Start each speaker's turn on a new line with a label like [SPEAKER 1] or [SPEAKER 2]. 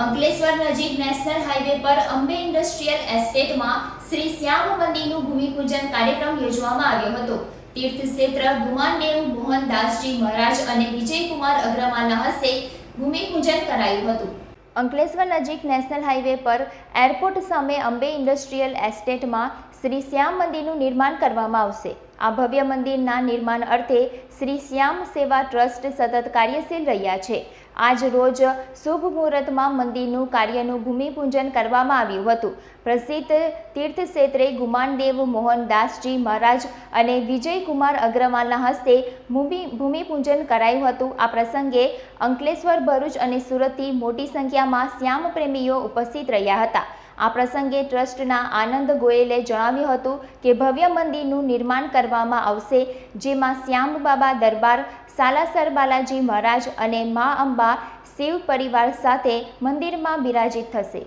[SPEAKER 1] અંકલેશ્વર નજીક national highway પર Ambe industrial એસ્ટેટમાં શ્રી શ્યામ મંદિરનું ભૂમિપૂજન કાર્યક્રમ યોજવામાં આવ્યો હતો. તીર્થક્ષેત્ર ગુમાનદેવ મોહનદાસજી મહારાજ અને વિજયકુમાર અગ્રવાલના હસ્તે ભૂમિપૂજન કરાયું હતું. અંકલેશ્વર નજીક નેશનલ હાઈવે પર એરપોર્ટ સામે અંબે ઇન્ડસ્ટ્રીયલ એસ્ટેટમાં શ્રી શ્યામ મંદિરનું નિર્માણ કરવામાં આવશે. આ ભવ્ય મંદિરના નિર્માણ અર્થે શ્રી શ્યામ સેવા ટ્રસ્ટ સતત કાર્યશીલ રહ્યા છે. આજ રોજ શુભ મુહૂર્તમાં મંદિરનું કાર્યનું ભૂમિપૂજન કરવામાં આવ્યું હતું. પ્રસિદ્ધ તીર્થક્ષેત્રે ગુમાનદેવ મોહનદાસજી મહારાજ અને વિજયકુમાર અગ્રવાલના હસ્તે ભૂમિ, ભૂમિપૂજન કરાયું હતું. આ પ્રસંગે અંકલેશ્વર, ભરૂચ અને સુરતથી મોટી સંખ્યામાં શ્યામ પ્રેમીઓ ઉપસ્થિત રહ્યા હતા. આ પ્રસંગે ટ્રસ્ટના આનંદ ગોયલે જણાવ્યું હતું કે ભવ્ય મંદિરનું નિર્માણ કરવામાં આવશે, જેમાં શ્યામ બાબા દરબાર સાલાસર બાલાજી મહારાજ અને મા અંબા શિવ પરિવાર સાથે મંદિરમાં બિરાજિત થશે.